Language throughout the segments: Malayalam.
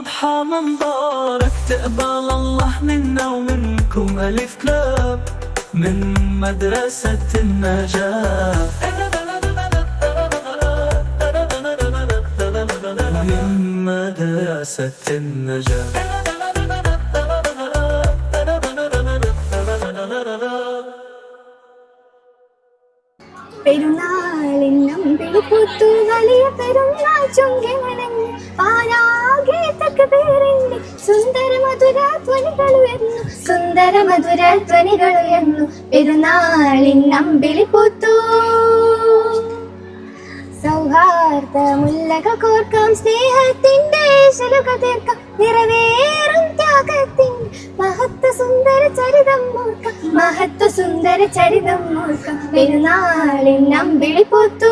أضحى مبارك تقبل الله منا ومنكم ألف كلاب من مدرسة النجاة من مدرسة النجاة പെരുന്നാളിനം വെളുപ്പുത്തു വലിയ പെരുന്നാൾ ചുങ്കിമണങ്ങി പാരാകെ തക്ക പേരെണ്ണി സുന്ദര മധുര ധ്വനികൾ ഉയർന്നു സുന്ദര മധുര ധ്വനികൾ ഉയർന്നു പെരുന്നാളിനം വെളിപ്പുത്തു സൗഹാർദ്ദ മുല്ലകൾ കോർക്കാം സ്നേഹത്തിന്റെ ശലുക തീർക്കാം നിറവേറും ത്യാഗത്തിൻ മഹത്വ സുന്ദര ചരിതം ഓർക്കാം മഹത്വ സുന്ദര ചരിതം ഓർക്കാം. പെരുന്നാളിൻ നമ്പിളി പൊത്തു.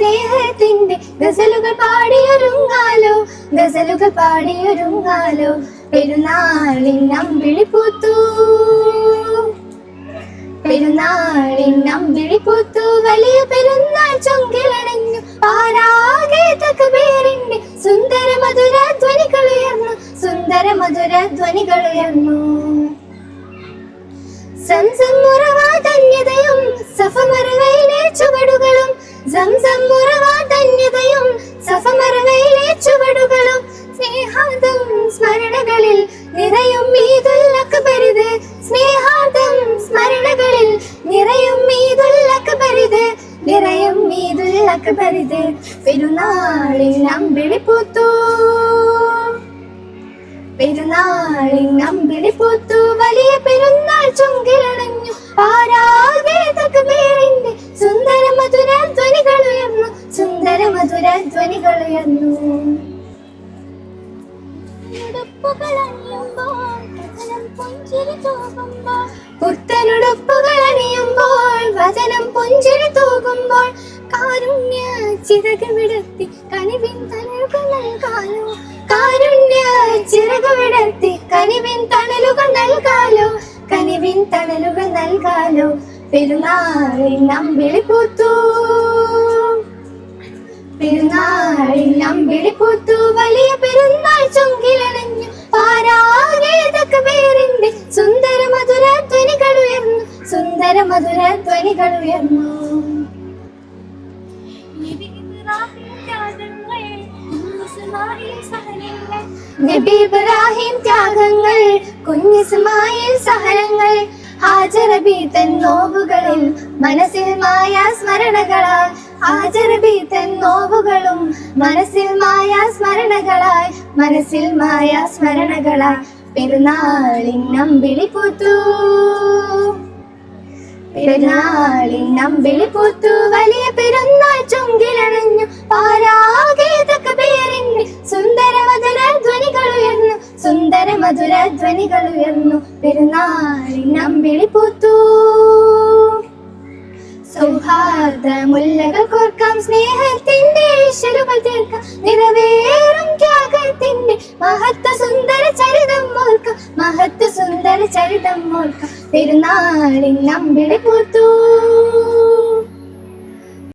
സ്നേഹത്തിന്റെ ഗസലുകൾ പാടിയൊരുങ്ങാലോ ഗസലുകൾ പാടിയൊരുങ്ങാലോ. പെരുന്നാളിൻ നമ്പിളി പൂത്തു പെരുന്നാളിൻ നമ്പിളി പൂത്തു വലിയ പെരുന്നാൾ ചൊങ്കിലടഞ്ഞു പാരാകെ തക്കബേറിന്റെ സുന്ദര മധുര ധ്വനികൾ ഉയർന്നു സുന്ദര മധുര ധ്വനികൾ ഉയർന്നു. സംസം മുറവാ ധന്യതയും സഫമറവയിലെ ചുവടുകളും ധന്യതയും സഫമറവയിലെ ചുവടുകളും സ്നേഹാദം സ്മരണകളിൽ നിറയും അക്ബരിത് സ്നേഹാദം സ്മരണകളിൽ നിറയും അക്ബരിത് നിറയും അക്ബരിത് പെരുന്നാളിൽ അമ്പിളി പൂത്തു. പെരുന്നാളിൻ അമ്പിളി വലിയ പെരുന്നാൾ ഉയർന്നു പുത്തനുടുപ്പുകൾ അണിയുമ്പോൾ വചനം പുഞ്ചിരി തൂകുമ്പോൾ. കാരുണ്യ ചിറക് വിടർത്തി കനിവിൻ തണലുകൾ നൽകാലോ. കാരുണ്യ ചിറക് വിടർത്തി കനിവിൻ തണലുകൾ നൽകാലോ. കനിവിൻ തണലുകൾ നൽകാലോ. പെരുന്നാളിൽ നാം പൂത്തു പെരുന്നാളിൽ നമ്പിളി പൂത്തു വലിയ പെരുന്നാൾ ചുങ്കിലണഞ്ഞു. പാരാകെ തക്കബേറിന്റെ സുന്ദര മധുര ധ്വനികൾ ഉയർന്നു. സുന്ദര മധുര ധ്വനികൾ ഉയർന്നു. നബി ഇബ്രാഹിം ത്യാഗങ്ങൾ കുഞ്ഞിസ്മായിൽ സഹനങ്ങൾ ഹാജറബി തൻ നോവുകളിൽ മനസ്സിൽ മായ സ്മരണകളാൽ ഹാജറബി തൻ നോവുകളും മനസ്സിൽ മായ സ്മരണകളായി മനസ്സിൽ മായ സ്മരണകളായി പെരുന്നാളിൻ നമ്പിളി പൂത്തു. പെരുന്നാളിൻ നമ്പിളി പൂത്തു. വലിയ പെരുന്നാൾ ചുങ്കിലണഞ്ഞു. പാരാകെ തക്കബേറിന്റെ സുന്ദര മധുര ധ്വനികൾ ഉയർന്നു. സുന്ദര മധുര ധ്വനികൾ ഉയർന്നു. പെരുന്നാളിന്നം വിളിപ്പൂത്തു പൂത്തു. കോർക്കാം സ്നേഹത്തിന്റെ ഈശ്വരുകൾ തീർക്കാം. നിറവേറും ത്യാഗത്തിന്റെ മഹത്വ സുന്ദര ചരിതം ഓർക്കാം. മഹത്വ സുന്ദര ചരിതം ഓർക്കാം. പെരുന്നാളിൻ നമ്പിളി പൂത്തു.